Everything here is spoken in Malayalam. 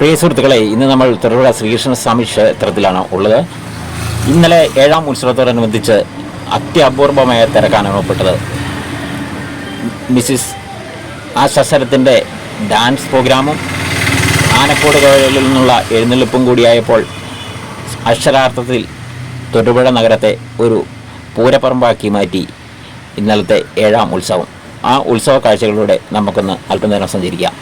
പ്രിയ സുഹൃത്തുക്കളെ ഇന്ന് നമ്മൾ തൊടുപുഴ ശ്രീകൃഷ്ണസ്വാമി ക്ഷേത്രത്തിലാണ് ഉള്ളത്. ഇന്നലെ ഏഴാം ഉത്സവത്തോടനുബന്ധിച്ച് അത്യപൂർവമായ തിരക്കാണ് അനുഭവപ്പെട്ടത്. മിസ്സിസ് ആശാസരത്തിന്റെ ഡാൻസ് പ്രോഗ്രാമും ആനക്കോട് കവലയിൽ നിന്നുള്ള എഴുന്നള്ളിപ്പും കൂടിയായപ്പോൾ അക്ഷരാർത്ഥത്തിൽ തൊടുപുഴ നഗരത്തെ ഒരു പൂരപ്പറമ്പാക്കി മാറ്റി ഇന്നലത്തെ ഏഴാം ഉത്സവം. ആ ഉത്സവ കാഴ്ചകളിലൂടെ നമുക്കൊന്ന് അല്പനേരം സഞ്ചരിക്കാം.